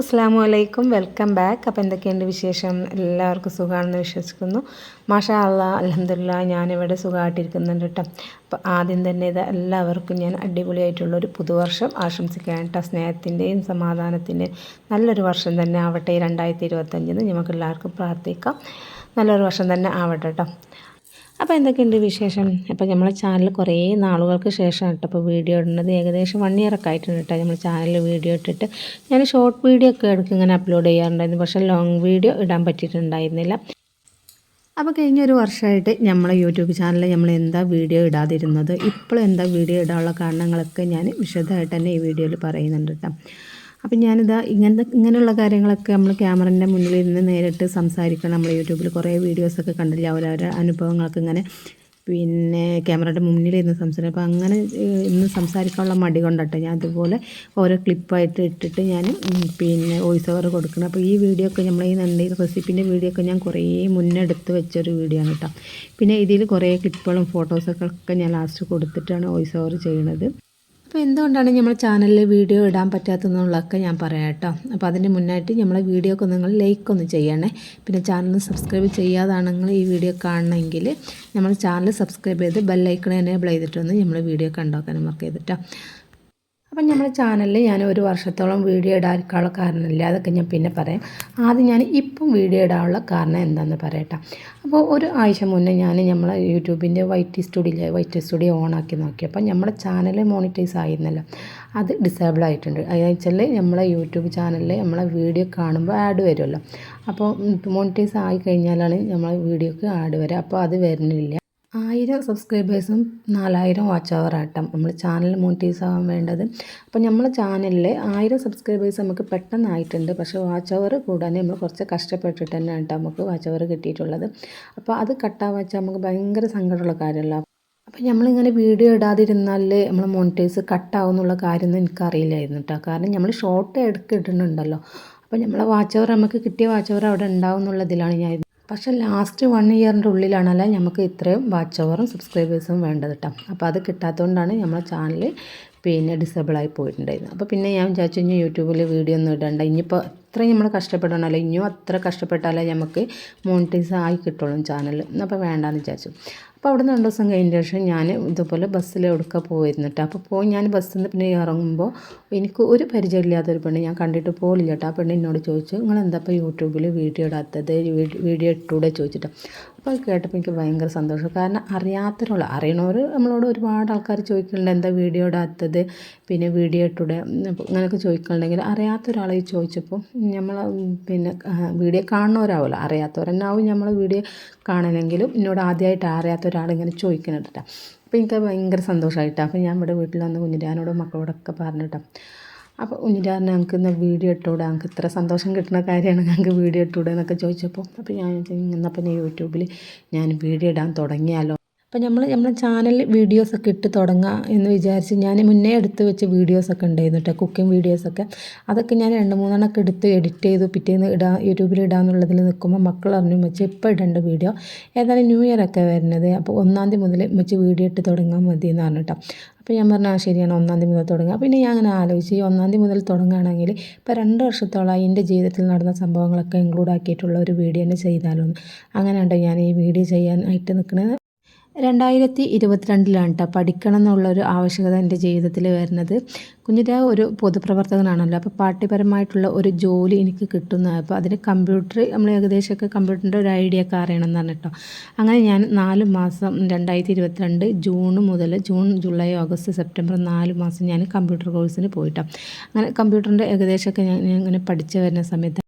അസ്സാം വലൈക്കും welcome back അപ്പോൾ എന്തൊക്കെയുണ്ട് വിശേഷം? എല്ലാവർക്കും സുഖമാണെന്ന് വിശ്വസിക്കുന്നു. മാഷാ അല്ല അലഹമില്ല ഞാനിവിടെ സുഖമായിട്ടിരിക്കുന്നുണ്ട് കേട്ടോ. അപ്പോൾ ആദ്യം തന്നെ ഇത് എല്ലാവർക്കും ഞാൻ അടിപൊളിയായിട്ടുള്ളൊരു പുതുവർഷം ആശംസിക്കാൻ കേട്ടോ. സ്നേഹത്തിന്റെയും സമാധാനത്തിന്റെയും നല്ലൊരു വർഷം തന്നെ ആവട്ടെ. രണ്ടായിരത്തി ഇരുപത്തഞ്ചിന് നമുക്ക് എല്ലാവർക്കും പ്രാർത്ഥിക്കാം. നല്ലൊരു വർഷം തന്നെ ആവട്ടെ കേട്ടോ. അപ്പോൾ എന്തൊക്കെയുണ്ട് വിശേഷം? അപ്പോൾ നമ്മളെ ചാനൽ കുറേ നാളുകൾക്ക് ശേഷം കേട്ടോ അപ്പോൾ വീഡിയോ ഇടുന്നത്. ഏകദേശം വൺ ഇയർ ഒക്കെ ആയിട്ടുണ്ട് കേട്ടോ നമ്മൾ ചാനലിൽ വീഡിയോ ഇട്ടിട്ട്. ഞാൻ ഷോർട്ട് വീഡിയോ ഒക്കെ ഇടയ്ക്ക് ഇങ്ങനെ അപ്ലോഡ് ചെയ്യാറുണ്ടായിരുന്നു. പക്ഷേ ലോങ് വീഡിയോ ഇടാൻ പറ്റിയിട്ടുണ്ടായിരുന്നില്ല. അപ്പോൾ കഴിഞ്ഞ ഒരു വർഷമായിട്ട് നമ്മളെ യൂട്യൂബ് ചാനലിൽ നമ്മൾ എന്താ വീഡിയോ ഇടാതിരുന്നത്? ഇപ്പോഴും എന്താ വീഡിയോ ഇടാനുള്ള കാരണങ്ങളൊക്കെ ഞാൻ വിശദമായിട്ട് തന്നെ ഈ വീഡിയോയിൽ പറയുന്നുണ്ട് കേട്ടോ അപ്പം ഞാനിതാ ഇങ്ങനത്തെ ഇങ്ങനെയുള്ള കാര്യങ്ങളൊക്കെ നമ്മൾ ക്യാമറന്റെ മുന്നിൽ ഇരുന്ന് നേരിട്ട് സംസാരിക്കണം. നമ്മൾ യൂട്യൂബിൽ കുറേ വീഡിയോസൊക്കെ കണ്ടില്ല? അവരവരുടെ അനുഭവങ്ങളൊക്കെ ഇങ്ങനെ. പിന്നെ ക്യാമറയുടെ മുന്നിൽ ഇരുന്ന് സംസാരിക്കും അപ്പോൾ അങ്ങനെ ഇന്ന് സംസാരിക്കാനുള്ള മടി കൊണ്ടട്ടെ. ഞാൻ അതുപോലെ ഓരോ ക്ലിപ്പായിട്ട് ഇട്ടിട്ട് ഞാൻ പിന്നെ വോയിസ് ഓവർ കൊടുക്കണം. അപ്പോൾ ഈ വീഡിയോ ഒക്കെ നമ്മൾ ഈ നന്ദി റെസിപ്പിന്റെ വീഡിയോ ഒക്കെ ഞാൻ കുറേ മുന്നേ മുന്നെടുത്ത് വെച്ചൊരു വീഡിയോ ആണ് കേട്ടോ. പിന്നെ ഇതിൽ കുറേ ക്ലിപ്പുകളും ഫോട്ടോസൊക്കെ ഒക്കെ ഞാൻ ലാസ്റ്റ് കൊടുത്തിട്ടാണ് വോയിസ് ഓവർ ചെയ്യുന്നത് അപ്പോൾ എന്തുകൊണ്ടാണ് നമ്മൾ ചാനലിൽ വീഡിയോ ഇടാൻ പറ്റാത്തതെന്നുള്ളതൊക്കെ ഞാൻ പറയാം കേട്ടോ. അപ്പോൾ അതിന് മുന്നായിട്ട് നമ്മളെ വീഡിയോ ഒക്കെ നിങ്ങൾ ലൈക്ക് ഒന്ന് ചെയ്യണേ. പിന്നെ ചാനൽ സബ്സ്ക്രൈബ് ചെയ്യാതാണെങ്കിൽ ഈ വീഡിയോ കാണണമെങ്കിൽ നമ്മൾ ചാനൽ സബ്സ്ക്രൈബ് ചെയ്ത് ബെല്ലൈക്കൺ എനേബിൾ ചെയ്തിട്ടൊന്ന് നമ്മൾ വീഡിയോ കണ്ടോക്കാനും വർക്ക് ചെയ്തിട്ടോ. അപ്പം നമ്മുടെ ചാനലിൽ ഞാൻ ഒരു വർഷത്തോളം വീഡിയോ ഇടാനുള്ള കാരണമില്ല അതൊക്കെ ഞാൻ പിന്നെ പറയാം. ആദ്യം ഞാൻ ഇപ്പം വീഡിയോ ഇടാനുള്ള കാരണം എന്താണെന്ന് പറയട്ടെ. അപ്പോൾ ഒരു ആഴ്ച മുന്നേ ഞാൻ നമ്മളെ യൂട്യൂബിന്റെ വൈറ്റ് സ്റ്റുഡിയോ വൈറ്റ് സ്റ്റുഡിയോ ഓണാക്കി നോക്കി അപ്പം നമ്മുടെ ചാനൽ മോണിറ്റൈസ് ആയിരുന്നല്ലോ. അത് ഡിസേബിൾ ആയിട്ടുണ്ട്. അതെന്ന് വെച്ചാൽ നമ്മളെ യൂട്യൂബ് ചാനലിൽ നമ്മളെ വീഡിയോ കാണുമ്പോൾ ആഡ് വരുമല്ലോ. അപ്പോൾ മോണിറ്റൈസ് ആയി കഴിഞ്ഞാലാണ് നമ്മളെ വീഡിയോക്ക് ആഡ് വരിക. അപ്പോൾ അത് വരുന്നില്ല. ആയിരം സബ്സ്ക്രൈബേഴ്സും നാലായിരം വാച്ച് അവർ ആട്ടം നമ്മൾ ചാനൽ മോണിറ്റൈസ് ആവാൻ വേണ്ടത്. അപ്പോൾ നമ്മൾ ചാനലിൽ ആയിരം സബ്സ്ക്രൈബേഴ്സ് നമുക്ക് പെട്ടെന്നായിട്ടുണ്ട്. പക്ഷേ വാച്ച് അവർ കൂടാൻ നമ്മൾ കുറച്ച് കഷ്ടപ്പെട്ടിട്ട് തന്നെ ആട്ടോ നമുക്ക് വാച്ച് അവർ കിട്ടിയിട്ടുള്ളത്. അപ്പോൾ അത് കട്ടാ വെച്ചാൽ നമുക്ക് ഭയങ്കര സങ്കടമുള്ള കാര്യമല്ല. അപ്പോൾ നമ്മളിങ്ങനെ വീഡിയോ ഇടാതിരുന്നാൽ നമ്മൾ മോണിറ്റൈസ് കട്ടാവും എന്നുള്ള കാര്യമൊന്നും എനിക്കറിയില്ലായിരുന്നു കേട്ടോ കാരണം നമ്മൾ ഷോർട്ട് എടുക്കിട്ടുണ്ടല്ലോ അപ്പോൾ നമ്മളെ വാച്ച് അവർ നമുക്ക് കിട്ടിയ വാച്ച് അവർ അവിടെ ഉണ്ടാവും എന്നുള്ളതിലാണ് ഞാൻ പക്ഷേ ലാസ്റ്റ് വൺ ഇയറിന്റെ ഉള്ളിലാണല്ലേ നമുക്ക് ഇത്രയും വാച്ച് ഓവറും സബ്സ്ക്രൈബേഴ്സും വേണ്ടത് കേട്ടോ അപ്പോൾ അത് കിട്ടാത്തതുകൊണ്ടാണ് നമ്മളെ ചാനൽ പിന്നെ ഡിസേബിളായി പോയിട്ടുണ്ടായിരുന്നു അപ്പോൾ പിന്നെ ഞാൻ വിചാരിച്ചു കഴിഞ്ഞാൽ യൂട്യൂബിൽ വീഡിയോ ഒന്നും ഇടണ്ട. ഇനിയിപ്പോൾ അത്രയും നമ്മൾ കഷ്ടപ്പെടണമല്ലോ ഇനിയും അത്ര കഷ്ടപ്പെട്ടാലേ നമുക്ക് മോണിറ്റൈസ് ആയി കിട്ടുള്ളൂ ചാനൽ അപ്പോൾ വേണ്ടാന്ന് വിചാരിച്ചു. അപ്പോൾ അവിടെ നിന്ന് രണ്ട് ദിവസം കഴിഞ്ഞ ശേഷം ഞാൻ ഇതുപോലെ ബസ്സിൽ എവിടുക്ക പോയിരുന്നു കേട്ടോ അപ്പോൾ പോയി ഞാൻ ബസ്സിൽ നിന്ന് പിന്നെ ഇറങ്ങുമ്പോൾ എനിക്ക് ഒരു പരിചയമില്ലാത്തൊരു പെണ്ണ് ഞാൻ കണ്ടിട്ട് പോലില്ല കേട്ടോ ആ പെണ്ണ് എന്നോട് ചോദിച്ചു നിങ്ങൾ എന്താ ഇപ്പോൾ യൂട്യൂബിൽ വീഡിയോ ഇടാത്തത്? വീഡിയോ ഇട്ടൂടെ? ചോദിച്ചിട്ട്. അപ്പോൾ കേട്ടപ്പോൾ എനിക്ക് ഭയങ്കര സന്തോഷം. കാരണം അറിയാത്തവരുള്ള അറിയണവർ നമ്മളോട് ഒരുപാട് ആൾക്കാർ ചോദിക്കുന്നുണ്ട് എന്താ വീഡിയോ ഇടാത്തത്? പിന്നെ വീഡിയോ ഇട്ടൂടെ? അങ്ങനെയൊക്കെ ചോദിക്കുന്നുണ്ടെങ്കിൽ അറിയാത്ത ഒരാളെ ചോദിച്ചപ്പോൾ നമ്മൾ പിന്നെ വീഡിയോ കാണുന്നവരാവുമല്ലോ അറിയാത്തവരെന്നാവും നമ്മൾ വീഡിയോ കാണണമെങ്കിലും എന്നോട് ആദ്യമായിട്ട് അറിയാത്ത ഒരാളിങ്ങനെ കേട്ടോ അപ്പോൾ എനിക്ക് ഭയങ്കര സന്തോഷമായിട്ടാണ് അപ്പോൾ ഞാൻ ഇവിടെ വീട്ടിൽ വന്ന് കുഞ്ഞിരാനോടും മക്കളോടൊക്കെ പറഞ്ഞിട്ടോ അപ്പോൾ കുഞ്ഞിരാറിന് ഞങ്ങൾക്ക് ഇന്ന് വീഡിയോ ഇട്ടൂടെ? ഞങ്ങൾക്ക് ഇത്ര സന്തോഷം കിട്ടുന്ന കാര്യമാണ് ഞങ്ങൾക്ക് വീഡിയോ ഇട്ടൂടെ എന്നൊക്കെ ചോദിച്ചപ്പോൾ അപ്പോൾ ഞാൻ ഇന്നപ്പം യൂട്യൂബിൽ ഞാൻ വീഡിയോ ഇടാൻ തുടങ്ങിയാലോ അപ്പോൾ നമ്മൾ നമ്മളെ ചാനൽ വീഡിയോസൊക്കെ ഇട്ട് തുടങ്ങാം എന്ന് വിചാരിച്ച് ഞാൻ മുന്നേ എടുത്ത് വെച്ച വീഡിയോസൊക്കെ ഉണ്ടായിരുന്നു കേട്ടോ കുക്കിംഗ് വീഡിയോസൊക്കെ അതൊക്കെ ഞാൻ രണ്ട് മൂന്നെണ്ണമൊക്കെ എടുത്ത് എഡിറ്റ് ചെയ്തു പിറ്റേന്ന് ഇടാം യൂട്യൂബിൽ ഇടാമെന്നുള്ളതിൽ നിൽക്കുമ്പോൾ മക്കൾ അറിഞ്ഞു വെച്ച് ഇപ്പോൾ ഇടേണ്ട വീഡിയോ ഏതായാലും ന്യൂ ഇയർ ഒക്കെ വരുന്നത് അപ്പോൾ ഒന്നാം തീയതി മുതൽ വെച്ച് വീഡിയോ ഇട്ട് തുടങ്ങാൻ മതി എന്ന് പറഞ്ഞിട്ടോ അപ്പോൾ ഞാൻ പറഞ്ഞാൽ ശരിയാണ് ഒന്നാം തീയതി മുതൽ തുടങ്ങുക പിന്നെ ഞാൻ അങ്ങനെ ആലോചിച്ച് ഈ ഒന്നാം തീയതി മുതൽ തുടങ്ങുകയാണെങ്കിൽ ഇപ്പോൾ രണ്ട് വർഷത്തോളമായി എന്റെ ജീവിതത്തിൽ നടന്ന സംഭവങ്ങളൊക്കെ ഇൻക്ലൂഡ് ആക്കിയിട്ടുള്ള ഒരു വീഡിയോ തന്നെ ചെയ്താലോ അങ്ങനെയുണ്ട് ഞാൻ ഈ വീഡിയോ ചെയ്യാനായിട്ട് നിൽക്കുന്നത് രണ്ടായിരത്തി ഇരുപത്തിരണ്ടിലാണ് കേട്ടോ പഠിക്കണം എന്നുള്ളൊരു ആവശ്യകത എന്റെ ജീവിതത്തിൽ വരുന്നത്. കുഞ്ഞിന്റെ ഒരു പൊതുപ്രവർത്തകനാണല്ലോ. അപ്പോൾ പാർട്ടിപരമായിട്ടുള്ള ഒരു ജോലി എനിക്ക് കിട്ടുന്ന. അപ്പോൾ അതിന് കമ്പ്യൂട്ടർ നമ്മൾ ഏകദേശമൊക്കെ കമ്പ്യൂട്ടറിന്റെ ഒരു ഐഡിയ ഒക്കെ അറിയണം എന്നാണ് കേട്ടോ അങ്ങനെ ഞാൻ നാല് മാസം രണ്ടായിരത്തി ഇരുപത്തിരണ്ട് ജൂൺ മുതൽ ജൂൺ ജൂലൈ ഓഗസ്റ്റ് സെപ്റ്റംബർ നാല് മാസം ഞാൻ കമ്പ്യൂട്ടർ കോഴ്സിന് പോയിട്ടോ. അങ്ങനെ കമ്പ്യൂട്ടറിന്റെ ഏകദേശമൊക്കെ ഞാൻ ഇങ്ങനെ പഠിച്ചു വരുന്ന സമയത്ത്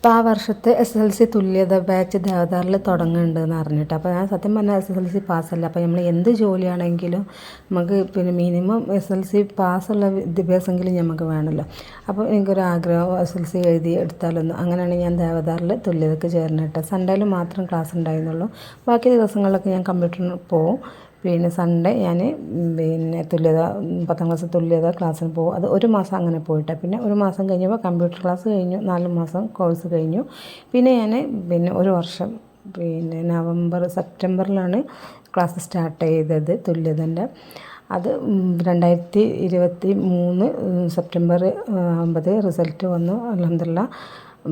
അപ്പോൾ ആ വർഷത്തെ എസ് എൽ സി തുല്യത ബാച്ച് ദേവദാറിൽ തുടങ്ങുന്നുണ്ടെന്ന് അറിഞ്ഞിട്ട്. അപ്പോൾ ഞാൻ സത്യം പറഞ്ഞാൽ എസ് എസ് എൽ സി പാസ്സല്ല. അപ്പോൾ നമ്മൾ എന്ത് ജോലിയാണെങ്കിലും നമുക്ക് പിന്നെ മിനിമം എസ് എൽ സി പാസ്സുള്ള വിദ്യാഭ്യാസമെങ്കിലും നമുക്ക് വേണമല്ലോ അപ്പോൾ എനിക്കൊരു ആഗ്രഹം എസ് എൽ സി എഴുതി എടുത്താലൊന്നും. അങ്ങനെയാണ് ഞാൻ ദേവദാറിൽ തുല്യതക്ക് ചേർന്നിട്ട്. സൺഡേയിൽ മാത്രം ക്ലാസ് ഉണ്ടായിരുന്നുള്ളൂ ബാക്കി ദിവസങ്ങളിലൊക്കെ ഞാൻ കമ്പ്യൂട്ടറിന് പോവും. പിന്നെ സൺഡേ ഞാൻ പിന്നെ തുല്യത പത്താം ക്ലാസ് തുല്യത ക്ലാസ്സിന് പോകും. അത് ഒരു മാസം അങ്ങനെ പോയിട്ട്. പിന്നെ ഒരു മാസം കഴിഞ്ഞപ്പോൾ കമ്പ്യൂട്ടർ ക്ലാസ് കഴിഞ്ഞു. നാല് മാസം കോഴ്സ് കഴിഞ്ഞു. പിന്നെ ഞാൻ പിന്നെ ഒരു വർഷം പിന്നെ നവംബർ സെപ്റ്റംബറിലാണ് ക്ലാസ് സ്റ്റാർട്ട് ചെയ്തത് തുല്യതന്റെ അത് രണ്ടായിരത്തി ഇരുപത്തി മൂന്ന് സെപ്റ്റംബർ ഒമ്പത് റിസൾട്ട് വന്നു. അലഹമില്ല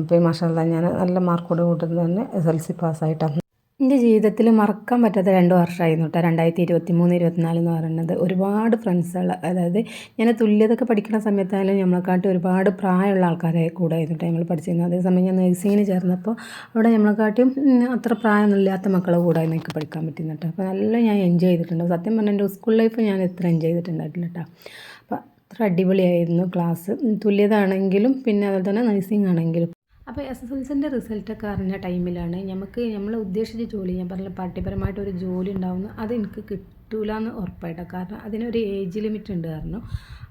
പിന്നെ മാഷാല്ല ഞാൻ നല്ല മാർക്കോട് കൂട്ടുന്ന തന്നെ എസ് എൽ സി പാസ്സായിട്ടാണ് എന്റെ ജീവിതത്തിൽ മറക്കാൻ പറ്റാത്ത രണ്ട് വർഷമായിരുന്നു കേട്ടോ. രണ്ടായിരത്തി ഇരുപത്തി മൂന്ന് ഇരുപത്തിനാല് എന്ന് പറയുന്നത്. ഒരുപാട് ഫ്രണ്ട്സുകൾ അതായത് ഞാൻ തുല്യതൊക്കെ പഠിക്കുന്ന സമയത്തായാലും നമ്മളെക്കാട്ടി ഒരുപാട് പ്രായമുള്ള ആൾക്കാരെ കൂടെ ആയിരുന്നു നമ്മൾ പഠിച്ചിരുന്നത്. അതേസമയം ഞാൻ നഴ്സിങ്ങിന് ചേർന്നപ്പോൾ അവിടെ നമ്മളെക്കാട്ടിയും അത്ര പ്രായമൊന്നുമില്ലാത്ത മക്കളെ കൂടെ എനിക്ക് പഠിക്കാൻ പറ്റുന്നു കേട്ടോ. അപ്പോൾ നല്ല ഞാൻ എൻജോയ് ചെയ്തിട്ടുണ്ട്. സത്യം പറഞ്ഞാൽ എന്റെ സ്കൂൾ ലൈഫ് ഞാൻ ഇത്ര എൻജോയ് ചെയ്തിട്ടുണ്ടായിട്ടില്ല കേട്ടോ. അപ്പോൾ അത്ര അടിപൊളിയായിരുന്നു ക്ലാസ് തുല്യതാണെങ്കിലും പിന്നെ അതുപോലെ തന്നെ നഴ്സിംഗ് ആണെങ്കിലും അപ്പോൾ എസ് എസ് എൽ സിന്റെ റിസൾട്ടൊക്കെ അറിഞ്ഞ ടൈമിലാണ് നമുക്ക് നമ്മൾ ഉദ്ദേശിച്ച ജോലി ഞാൻ പറഞ്ഞ പാഠ്യപരമായിട്ട് ഒരു ജോലി ഉണ്ടാവുന്നു അത് എനിക്ക് കിട്ടൂല എന്ന് ഉറപ്പായിട്ടോ. കാരണം അതിനൊരു ഏജ് ലിമിറ്റ് ഉണ്ട് കാരണം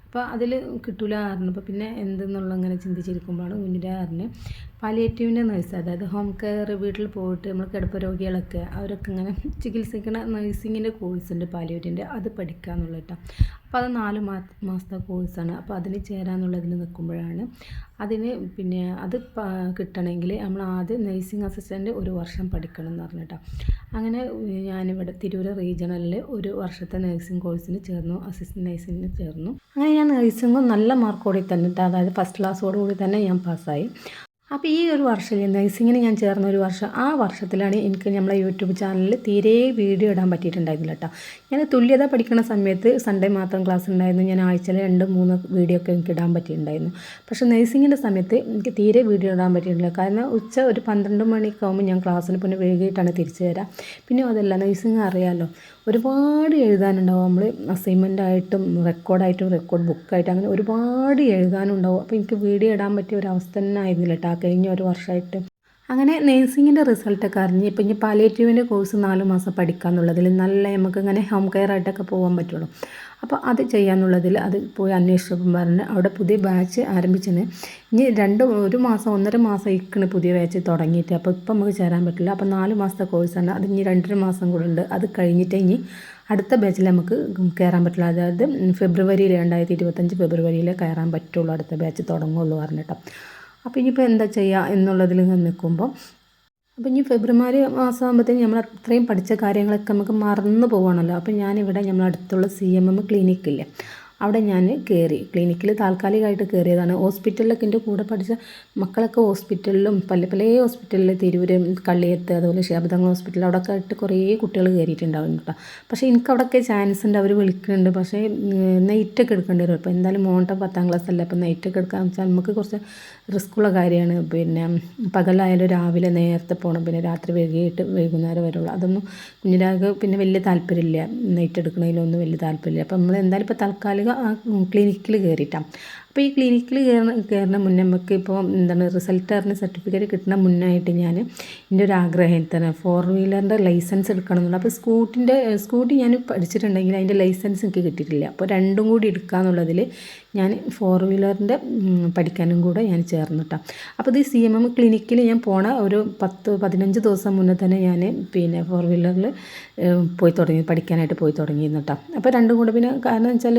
അപ്പോൾ അതിൽ കിട്ടൂല അപ്പോൾ പിന്നെ എന്തെന്നുള്ള ഇങ്ങനെ ചിന്തിച്ചിരിക്കുമ്പോഴാണ് കുഞ്ഞിന്റെ അറിഞ്ഞ് പാലിയേറ്റീവിന്റെ നേഴ്സ് അതായത് ഹോം കെയർ വീട്ടിൽ പോയിട്ട് നമ്മൾ കിടപ്പ് രോഗികളൊക്കെ അവരൊക്കെ ഇങ്ങനെ ചികിത്സിക്കുന്ന നേഴ്സിങ്ങിന്റെ കോഴ്സ് ഉണ്ട് പാലിയേറ്റീവിന്റെ അത് പഠിക്കുക എന്നുള്ളത്. കേട്ടോ അപ്പോൾ അത് നാല് മാസത്തെ കോഴ്സാണ് അപ്പോൾ അതിന് ചേരാന്നുള്ളതിൽ നിൽക്കുമ്പോഴാണ് അതിന് പിന്നെ അത് കിട്ടണമെങ്കിൽ നമ്മൾ ആദ്യം നഴ്സിംഗ് അസിസ്റ്റന്റ് ഒരു വർഷം പഠിക്കണം എന്ന് പറഞ്ഞിട്ടാ. അങ്ങനെ ഞാനിവിടെ തിരൂർ റീജിയണലിൽ ഒരു വർഷത്തെ നഴ്സിംഗ് കോഴ്സിന് ചേർന്നു അസിസ്റ്റന്റ് നേഴ്സിങ്ങിന് ചേർന്നു. അങ്ങനെ ഞാൻ നഴ്സിംഗും നല്ല മാർക്കോടെ തന്നെ അതായത് ഫസ്റ്റ് ക്ലാസ്സോടുകൂടി തന്നെ ഞാൻ പാസ്സായി അപ്പോൾ ഈ ഒരു വർഷത്തിൽ നഴ്സിങ്ങിന് ഞാൻ ചേർന്ന ഒരു വർഷം ആ വർഷത്തിലാണ് എനിക്ക് നമ്മളെ യൂട്യൂബ് ചാനലിൽ തീരെ വീഡിയോ ഇടാൻ പറ്റിയിട്ടുണ്ടായിരുന്നില്ല കേട്ടോ ഞാൻ തുല്യത പഠിക്കുന്ന സമയത്ത് സൺഡേ മാത്രം ക്ലാസ് ഉണ്ടായിരുന്നു. ഞാൻ ആഴ്ചയിൽ രണ്ട് മൂന്ന് വീഡിയോ ഒക്കെ എനിക്ക് ഇടാൻ പറ്റിയിട്ടുണ്ടായിരുന്നു. പക്ഷേ നഴ്സിങ്ങിന്റെ സമയത്ത് എനിക്ക് തീരെ വീഡിയോ ഇടാൻ പറ്റിയിട്ടില്ല കാരണം ഉച്ച ഒരു പന്ത്രണ്ട് മണിയൊക്കെ ആകുമ്പോൾ ഞാൻ ക്ലാസ്സിന് പിന്നെ വൈകിട്ടാണ് തിരിച്ചു തരാം പിന്നെ അതല്ല നഴ്സിംഗ് അറിയാമല്ലോ ഒരുപാട് എഴുതാനുണ്ടാവും. നമ്മൾ അസൈൻമെന്റ് ആയിട്ടും റെക്കോർഡായിട്ടും റെക്കോർഡ് ബുക്കായിട്ടും അങ്ങനെ ഒരുപാട് എഴുതാനുണ്ടാവും. അപ്പോൾ എനിക്ക് വീഡിയോ ഇടാൻ പറ്റിയ ഒരു അവസ്ഥ തന്നെ ആയിരുന്നില്ല കേട്ടോ കഴിഞ്ഞ ഒരു വർഷമായിട്ട്. അങ്ങനെ നേഴ്സിങ്ങിന്റെ റിസൾട്ടൊക്കെ അറിഞ്ഞ് ഇപ്പം ഇനി പാലിയേറ്റീവിന്റെ കോഴ്സ് നാല് മാസം പഠിക്കാന്നുള്ളതിൽ നല്ല നമുക്ക് ഇങ്ങനെ ഹോം കെയർ ആയിട്ടൊക്കെ പോകാൻ പറ്റുള്ളൂ. അപ്പോൾ അത് ചെയ്യാന്നുള്ളതിൽ അത് പോയി അന്വേഷിച്ചപ്പം പറഞ്ഞ് അവിടെ പുതിയ ബാച്ച് ആരംഭിച്ചതിന് ഇനി രണ്ട് ഒരു മാസം ഒന്നര മാസം ഇരിക്കണ് പുതിയ ബാച്ച് തുടങ്ങിയിട്ട്. അപ്പോൾ ഇപ്പം നമുക്ക് ചേരാൻ പറ്റില്ല. അപ്പോൾ നാല് മാസത്തെ കോഴ്സാണ് അത് ഇനി രണ്ടര മാസം കൂടെ ഉണ്ട്. അത് കഴിഞ്ഞിട്ട് ഇനി അടുത്ത ബാച്ചിൽ നമുക്ക് കയറാൻ പറ്റില്ല. അതായത് ഫെബ്രുവരിയിൽ രണ്ടായിരത്തി ഇരുപത്തഞ്ച് ഫെബ്രുവരിയിൽ കയറാൻ പറ്റുള്ളൂ അടുത്ത ബാച്ച് തുടങ്ങുള്ളൂ പറഞ്ഞിട്ടോ. അപ്പോൾ ഇനിയിപ്പോൾ എന്താ ചെയ്യുക എന്നുള്ളതിൽ നിൽക്കുമ്പോൾ അപ്പോൾ ഇനി ഫെബ്രുവരി മാസം ആകുമ്പോഴത്തേക്കും നമ്മൾ അത്രയും പഠിച്ച കാര്യങ്ങളൊക്കെ നമുക്ക് മറന്നു പോകണമല്ലോ അപ്പോൾ ഞാനിവിടെ നമ്മളടുത്തുള്ള സി എം എം ക്ലിനിക്കില്ലേ അവിടെ ഞാൻ കയറി ക്ലിനിക്കിൽ താൽക്കാലികമായിട്ട് കയറിയതാണ് ഹോസ്പിറ്റലിലൊക്കെ എന്റെ കൂടെ പഠിച്ച മക്കളൊക്കെ ഹോസ്പിറ്റലിലും പല പല ഹോസ്പിറ്റലിൽ തിരൂര് കള്ളിയത്ത് അതുപോലെ ശാബദങ്ങൾ ഹോസ്പിറ്റൽ ഒക്കെ ആയിട്ട് കുറേ കുട്ടികൾ കയറിയിട്ടുണ്ടാവും കേട്ടോ പക്ഷേ എനിക്ക് അവിടെയൊക്കെ ചാൻസ് ഉണ്ട് അവർ വിളിക്കുന്നുണ്ട്. പക്ഷേ നൈറ്റൊക്കെ എടുക്കേണ്ടി വരും. അപ്പോൾ എന്തായാലും മോണ്ട പത്താം ക്ലാസ് അല്ല അപ്പോൾ നൈറ്റൊക്കെ എടുക്കാൻ വെച്ചാൽ നമുക്ക് കുറച്ച് റിസ്ക്കുള്ള കാര്യമാണ്. പിന്നെ പകലായാലും രാവിലെ നേരത്തെ പോകണം പിന്നെ രാത്രി വൈകിട്ട് വൈകുന്നേരം വരുള്ളൂ അതൊന്നും കുഞ്ഞിരാഗ് പിന്നെ വലിയ താല്പര്യമില്ല. നൈറ്റ് എടുക്കണതിലൊന്നും വലിയ താല്പര്യമില്ല. അപ്പം നമ്മൾ എന്തായാലും ഇപ്പോൾ താൽക്കാലിക ക്ലിനിക്കിൽ കയറിയിട്ടാണ് അപ്പോൾ ഈ ക്ലിനിക്കിൽ കയറുന്ന കയറുന്ന മുന്നേ നമുക്ക് ഇപ്പോൾ എന്താണ് റിസൾട്ട് അറിഞ്ഞ സർട്ടിഫിക്കറ്റ് കിട്ടുന്ന മുന്നായിട്ട് ഞാൻ എന്റെ ഒരു ആഗ്രഹം തന്നെ. ഫോർ വീലറിന്റെ ലൈസൻസ് എടുക്കണം എന്നുള്ളത്. അപ്പോൾ സ്കൂട്ടിന്റെ സ്കൂട്ടി ഞാൻ പഠിച്ചിട്ടുണ്ടെങ്കിൽ അതിന്റെ ലൈസൻസ് എനിക്ക് കിട്ടിയിട്ടില്ല. അപ്പോൾ രണ്ടും കൂടി എടുക്കുക ഞാൻ ഫോർ വീലറിന്റെ പഠിക്കാനും കൂടെ ഞാൻ ചേർന്നിട്ടാണ് അപ്പോൾ ഇത് സി എം എം ക്ലിനിക്കിൽ ഞാൻ പോണ ഒരു പത്ത് പതിനഞ്ച് ദിവസം മുന്നേ തന്നെ ഞാൻ പിന്നെ ഫോർ വീലറിൽ പോയി തുടങ്ങി പഠിക്കാനായിട്ട് പോയി തുടങ്ങിയിരുന്നു അപ്പോൾ രണ്ടും കൂടെ പിന്നെ കാരണം വെച്ചാൽ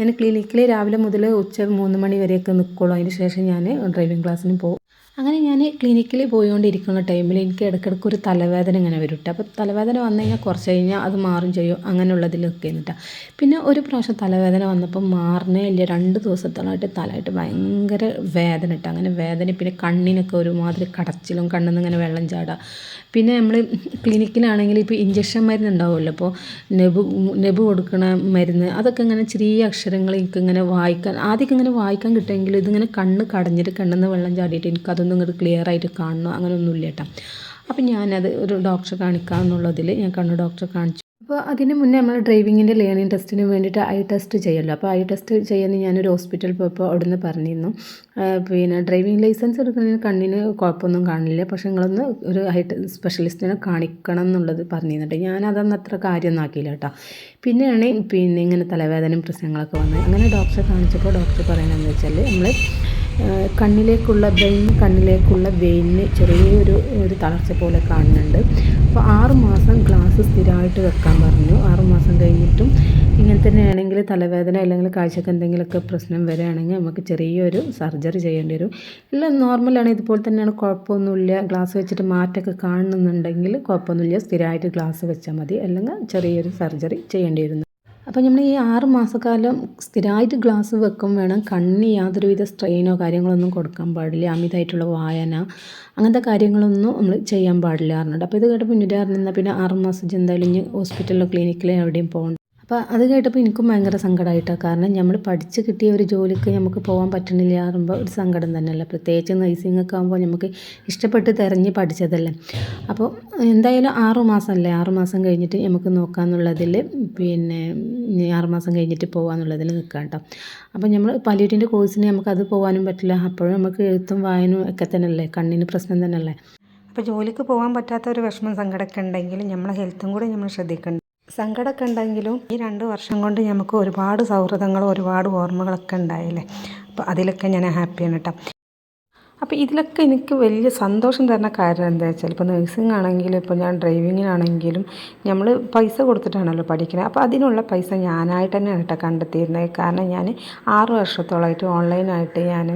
ഞാൻ ക്ലിനിക്കിൽ രാവിലെ മുതൽ ഉച്ച മൂന്ന് മണി വരെയൊക്കെ നിൽക്കുള്ളൂ അതിന് ശേഷം ഞാൻ ഡ്രൈവിംഗ് ക്ലാസ്സിന് പോകും. അങ്ങനെ ഞാൻ ക്ലിനിക്കിൽ പോയിക്കൊണ്ടിരിക്കുന്ന ടൈമിൽ എനിക്ക് ഇടയ്ക്കിടയ്ക്ക് ഒരു തലവേദന ഇങ്ങനെ വരും കേട്ടോ അപ്പോൾ തലവേദന വന്നു കഴിഞ്ഞാൽ കുറച്ച് കഴിഞ്ഞാൽ അത് മാറും ചെയ്യും. അങ്ങനെയുള്ളതിലൊക്കെ എന്നിട്ടാ പിന്നെ ഒരു പ്രാവശ്യം തലവേദന വന്നപ്പോൾ മാറണേ ഇല്ല. രണ്ട് ദിവസത്തോളമായിട്ട് തലയായിട്ട് ഭയങ്കര വേദന ഇട്ട് അങ്ങനെ വേദന പിന്നെ കണ്ണിനൊക്കെ ഒരുമാതിരി കടച്ചിലും കണ്ണിൽ നിന്ന് ഇങ്ങനെ വെള്ളം ചാടുക പിന്നെ നമ്മൾ ക്ലിനിക്കിലാണെങ്കിൽ ഇപ്പോൾ ഇഞ്ചക്ഷൻ മരുന്ന് ഉണ്ടാവുമല്ലോ അപ്പോൾ നെബ് നെബ് കൊടുക്കണ മരുന്ന് അതൊക്കെ ഇങ്ങനെ ചെറിയ അക്ഷരങ്ങൾ എനിക്കിങ്ങനെ വായിക്കാൻ ആദ്യമൊക്കെ ഇങ്ങനെ വായിക്കാൻ കിട്ടുമെങ്കിൽ ഇതിങ്ങനെ കണ്ണ് കടഞ്ഞിട്ട് കണ്ണിൽ നിന്ന് വെള്ളം ചാടിയിട്ട് എനിക്കതൊന്നും ഇങ്ങോട്ട് ക്ലിയർ ആയിട്ട് കാണണം അങ്ങനെയൊന്നുമില്ല കേട്ടോ അപ്പം ഞാനത് ഒരു ഡോക്ടറെ കാണിക്കാമെന്നുള്ളതിൽ ഞാൻ കണ്ണു ഡോക്ടറെ കാണിച്ചു. അപ്പോൾ അതിന് മുന്നേ നമ്മൾ ഡ്രൈവിങ്ങിന്റെ ലേണിംഗ് ടെസ്റ്റിന് വേണ്ടിയിട്ട് ഐ ടെസ്റ്റ് ചെയ്യല്ലോ. അപ്പോൾ ഐ ടെസ്റ്റ് ചെയ്യാൻ ഞാനൊരു ഹോസ്പിറ്റലിൽ പോയപ്പോൾ അവിടുന്ന് പറഞ്ഞിരുന്നു. പിന്നെ ഡ്രൈവിംഗ് ലൈസൻസ് എടുക്കുന്നതിന് കണ്ണിന് കുഴപ്പമൊന്നും കാണില്ല. പക്ഷേ നിങ്ങളൊന്ന് ഒരു ഐ സ്പെഷ്യലിസ്റ്റിനെ കാണിക്കണം എന്നുള്ളത് പറഞ്ഞിരുന്നുണ്ട് ഞാനതൊന്നും അത്ര കാര്യമൊന്നും ആക്കിയില്ല കേട്ടോ പിന്നെയാണ് പിന്നെ ഇങ്ങനെ തലവേദനയും പ്രശ്നങ്ങളൊക്കെ വന്നത്. അങ്ങനെ ഡോക്ടറെ കാണിച്ചപ്പോൾ ഡോക്ടർ പറയണമെന്ന് വെച്ചാൽ നമ്മൾ കണ്ണിലേക്കുള്ള ബ്രെയിൻ കണ്ണിലേക്കുള്ള വെയിനിന് ചെറിയൊരു ഒരു തളർച്ച പോലെ കാണുന്നുണ്ട്. അപ്പോൾ ആറ് മാസം ഗ്ലാസ് സ്ഥിരമായിട്ട് വെക്കാൻ പറഞ്ഞു. ആറ് മാസം കഴിഞ്ഞിട്ടും ഇങ്ങനെ തന്നെയാണെങ്കിൽ തലവേദന അല്ലെങ്കിൽ കാഴ്ചക്ക് എന്തെങ്കിലുമൊക്കെ പ്രശ്നം വരികയാണെങ്കിൽ നമുക്ക് ചെറിയൊരു സർജറി ചെയ്യേണ്ടി വരും. ഇല്ല നോർമലാണ് ഇതുപോലെ തന്നെയാണ്. കുഴപ്പമൊന്നുമില്ല. ഗ്ലാസ് വെച്ചിട്ട് മാറ്റമൊക്കെ കാണുന്നുണ്ടെങ്കിൽ കുഴപ്പമൊന്നുമില്ല. സ്ഥിരമായിട്ട് ഗ്ലാസ് വെച്ചാൽ മതി. അല്ലെങ്കിൽ ചെറിയൊരു സർജറി ചെയ്യേണ്ടി വരുന്നു. അപ്പോൾ നമ്മൾ ഈ ആറ് മാസക്കാലം സ്ഥിരമായിട്ട് ഗ്ലാസ് വെക്കും വേണം. കണ്ണിന് യാതൊരുവിധ സ്ട്രെയിനോ കാര്യങ്ങളൊന്നും കൊടുക്കാൻ പാടില്ല. അമിതമായിട്ടുള്ള വായന അങ്ങനത്തെ കാര്യങ്ങളൊന്നും നമ്മൾ ചെയ്യാൻ പാടില്ല പറഞ്ഞിട്ട്. അപ്പോൾ ഇത് കേട്ടപ്പോൾ പറഞ്ഞാൽ പിന്നെ ആറ് മാസം എന്തായാലും ഇനി ഹോസ്പിറ്റലിലോ ക്ലിനിക്കിലോ എവിടെയും പോകണ്ട. അപ്പോൾ അത് കേട്ടപ്പോൾ എനിക്കും ഭയങ്കര സങ്കടമായിട്ടാണ് കാരണം നമ്മൾ പഠിച്ച് കിട്ടിയ ഒരു ജോലിക്ക് നമുക്ക് പോകാൻ പറ്റണില്ല പറയുമ്പോൾ ഒരു സങ്കടം തന്നെയല്ല. പ്രത്യേകിച്ച് നഴ്സിംഗ് ഒക്കെ ആകുമ്പോൾ നമുക്ക് ഇഷ്ടപ്പെട്ട് തിരഞ്ഞ് പഠിച്ചതല്ലേ. അപ്പോൾ എന്തായാലും ആറു മാസമല്ലേ ആറു മാസം കഴിഞ്ഞിട്ട് നമുക്ക് നോക്കാമെന്നുള്ളതിൽ പിന്നെ ആറുമാസം ആറ് മാസം കഴിഞ്ഞിട്ട് പോകാമെന്നുള്ളതിൽ നിൽക്കാം കേട്ടോ അപ്പോൾ നമ്മൾ പലിയേറ്റിന്റെ കോഴ്സിന് നമുക്കത് പോകാനും പറ്റില്ല. അപ്പോഴും നമുക്ക് എഴുത്തും വായനും ഒക്കെ തന്നെയല്ലേ. കണ്ണിന് പ്രശ്നം തന്നെയല്ലേ. അപ്പോൾ ജോലിക്ക് പോകാൻ പറ്റാത്ത ഒരു വിഷമം സങ്കടമൊക്കെ ഉണ്ടെങ്കിൽ നമ്മളെ ഹെൽത്തും കൂടെ നമ്മൾ ശ്രദ്ധിക്കണം. സങ്കടമൊക്കെ ഉണ്ടെങ്കിലും ഈ രണ്ട് വർഷം കൊണ്ട് നമുക്ക് ഒരുപാട് സൗഹൃദങ്ങളും ഒരുപാട് ഓർമ്മകളൊക്കെ ഉണ്ടായില്ലേ? അപ്പോൾ അതിലൊക്കെ ഞാൻ ഹാപ്പിയാണ് കേട്ടോ. അപ്പോൾ ഇതിലൊക്കെ എനിക്ക് വലിയ സന്തോഷം തരുന്ന കാര്യം എന്താ വെച്ചാൽ ഇപ്പോൾ നഴ്സിംഗ് ആണെങ്കിലും ഇപ്പോൾ ഞാൻ ഡ്രൈവിങ്ങിനാണെങ്കിലും നമ്മൾ പൈസ കൊടുത്തിട്ടാണല്ലോ പഠിക്കുന്നത് അപ്പോൾ അതിനുള്ള പൈസ ഞാനായിട്ട് തന്നെയാണ് കേട്ടോ കണ്ടെത്തിയിരുന്നത്. കാരണം ഞാൻ ആറ് വർഷത്തോളമായിട്ട് ഓൺലൈനായിട്ട് ഞാൻ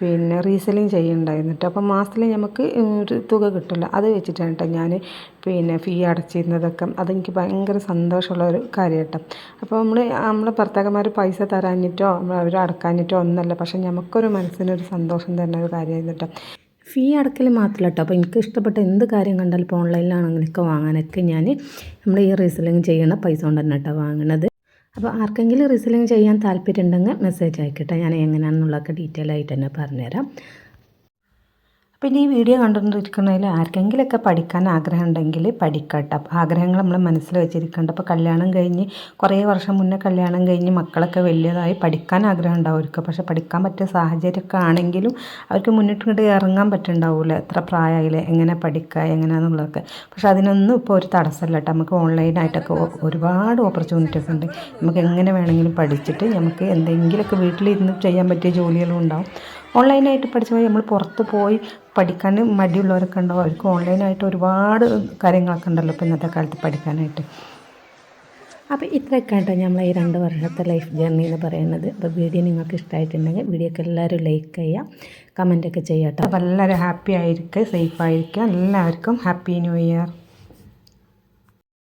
പിന്നെ റീസെല്ലിങ് ചെയ്യുന്നുണ്ടായിരുന്നു കേട്ടോ അപ്പോൾ മാസത്തിൽ നമുക്ക് ഒരു തുക കിട്ടില്ല അത് വെച്ചിട്ടാണ് കേട്ടോ ഞാൻ പിന്നെ ഫീ അടച്ചിരുന്നതൊക്കെ. അതെനിക്ക് ഭയങ്കര സന്തോഷമുള്ള ഒരു കാര്യം അപ്പോൾ നമ്മൾ നമ്മളെ ഭർത്താക്കന്മാർ പൈസ തരാഞ്ഞിട്ടോ അവർ അടക്കാഞ്ഞിട്ടോ ഒന്നല്ല. പക്ഷേ നമുക്കൊരു മനസ്സിനൊരു സന്തോഷം തരുന്ന ഒരു കാര്യമായിരുന്നു കേട്ടോ ഫീ അടക്കൽ മാത്രമല്ല കേട്ടോ അപ്പോൾ എനിക്ക് ഇഷ്ടപ്പെട്ട എന്ത് കാര്യം കണ്ടാലും ഇപ്പോൾ ഓൺലൈനിലാണെങ്കിലൊക്കെ വാങ്ങാനൊക്കെ ഞാൻ നമ്മൾ ഈ റീസെല്ലിങ് ചെയ്യുന്ന പൈസ കൊണ്ട് തന്നെ കേട്ടോ വാങ്ങണത്. അപ്പോൾ ആർക്കെങ്കിലും റീസെല്ലിങ് ചെയ്യാൻ താല്പര്യം ഉണ്ടെങ്കിൽ മെസ്സേജ് അയക്കട്ടെ. ഞാൻ എങ്ങനെയാണെന്നുള്ളതൊക്കെ ഡീറ്റെയിൽ ആയിട്ട് തന്നെ പറഞ്ഞുതരാം. പിന്നെ ഈ വീഡിയോ കണ്ടുകൊണ്ടിരിക്കുന്നതിൽ ആർക്കെങ്കിലുമൊക്കെ പഠിക്കാൻ ആഗ്രഹം ഉണ്ടെങ്കിൽ പഠിക്കട്ടെ ആഗ്രഹങ്ങൾ നമ്മൾ മനസ്സിൽ വെച്ചിരിക്കേണ്ട അപ്പോൾ കല്യാണം കഴിഞ്ഞ് കുറേ വർഷം മുന്നേ കല്യാണം കഴിഞ്ഞ് മക്കളൊക്കെ വലിയതായി പഠിക്കാൻ ആഗ്രഹം ഉണ്ടാവുമായിരിക്കും. പക്ഷേ പഠിക്കാൻ പറ്റിയ സാഹചര്യമൊക്കെ ആണെങ്കിലും അവർക്ക് മുന്നിട്ട് ഇറങ്ങാൻ പറ്റുന്നുണ്ടാവില്ല. എത്ര പ്രായമായില്ലേ എങ്ങനെ പഠിക്കുക എങ്ങനെയാണെന്നുള്ളതൊക്കെ. പക്ഷേ അതിനൊന്നും ഇപ്പോൾ ഒരു തടസ്സമില്ല കേട്ടോ. നമുക്ക് ഓൺലൈനായിട്ടൊക്കെ ഒരുപാട് ഓപ്പർച്യൂണിറ്റീസ് ഉണ്ട്. നമുക്ക് എങ്ങനെ വേണമെങ്കിലും പഠിച്ചിട്ട് നമുക്ക് എന്തെങ്കിലുമൊക്കെ വീട്ടിലിരുന്ന് ചെയ്യാൻ പറ്റിയ ജോലികളും ഉണ്ടാവും. ഓൺലൈനായിട്ട് പഠിച്ചു പോയി നമ്മൾ പുറത്ത് പോയി പഠിക്കാൻ മടിയുള്ളവരൊക്കെ ഉണ്ടാവും അവർക്ക് ഓൺലൈനായിട്ട് ഒരുപാട് കാര്യങ്ങളൊക്കെ ഉണ്ടല്ലോ ഇപ്പോൾ ഇന്നത്തെ കാലത്ത് പഠിക്കാനായിട്ട്. അപ്പോൾ ഇത്രയൊക്കെ കേട്ടോ നമ്മൾ ഈ രണ്ട് വർഷത്തെ ലൈഫ് ജേർണി എന്ന് പറയുന്നത്. അപ്പോൾ വീഡിയോ നിങ്ങൾക്ക് ഇഷ്ടമായിട്ടുണ്ടെങ്കിൽ വീഡിയോക്ക് എല്ലാവരും ലൈക്ക് ചെയ്യുക കമന്റൊക്കെ ചെയ്യാം കേട്ടോ. അപ്പോൾ എല്ലാവരും ഹാപ്പി ആയിരിക്കുക സേഫ് ആയിരിക്കുക എല്ലാവർക്കും ഹാപ്പി ന്യൂ ഇയർ